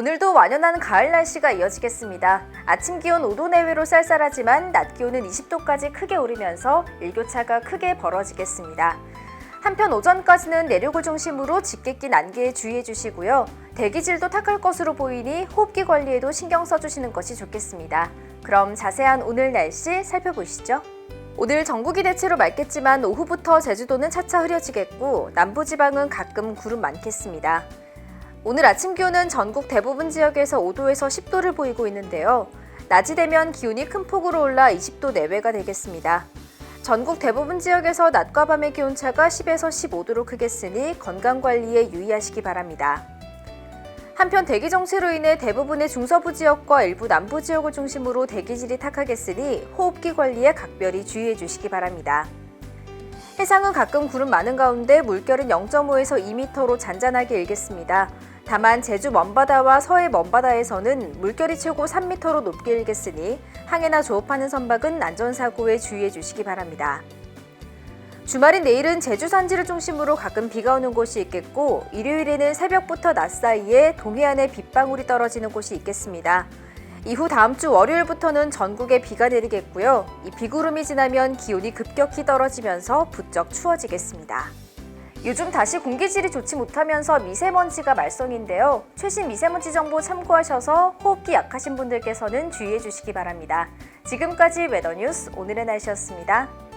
오늘도 완연한 가을 날씨가 이어지겠습니다. 아침 기온 5도 내외로 쌀쌀하지만 낮 기온은 20도까지 크게 오르면서 일교차가 크게 벌어지겠습니다. 한편 오전까지는 내륙을 중심으로 짙게 낀 안개에 주의해 주시고요. 대기질도 탁할 것으로 보이니 호흡기 관리에도 신경 써주시는 것이 좋겠습니다. 그럼 자세한 오늘 날씨 살펴보시죠. 오늘 전국이 대체로 맑겠지만 오후부터 제주도는 차차 흐려지겠고 남부지방은 가끔 구름 많겠습니다. 오늘 아침 기온은 전국 대부분 지역에서 5도에서 10도를 보이고 있는데요. 낮이 되면 기온이 큰 폭으로 올라 20도 내외가 되겠습니다. 전국 대부분 지역에서 낮과 밤의 기온차가 10에서 15도로 크겠으니 건강 관리에 유의하시기 바랍니다. 한편 대기 정체로 인해 대부분의 중서부 지역과 일부 남부 지역을 중심으로 대기질이 탁하겠으니 호흡기 관리에 각별히 주의해 주시기 바랍니다. 해상은 가끔 구름 많은 가운데 물결은 0.5에서 2m로 잔잔하게 일겠습니다. 다만 제주 먼바다와 서해 먼바다에서는 물결이 최고 3m로 높게 일겠으니 항해나 조업하는 선박은 안전사고에 주의해 주시기 바랍니다. 주말인 내일은 제주 산지를 중심으로 가끔 비가 오는 곳이 있겠고 일요일에는 새벽부터 낮 사이에 동해안에 빗방울이 떨어지는 곳이 있겠습니다. 이후 다음 주 월요일부터는 전국에 비가 내리겠고요. 이 비구름이 지나면 기온이 급격히 떨어지면서 부쩍 추워지겠습니다. 요즘 다시 공기질이 좋지 못하면서 미세먼지가 말썽인데요. 최신 미세먼지 정보 참고하셔서 호흡기 약하신 분들께서는 주의해 주시기 바랍니다. 지금까지 웨더뉴스 오늘의 날씨였습니다.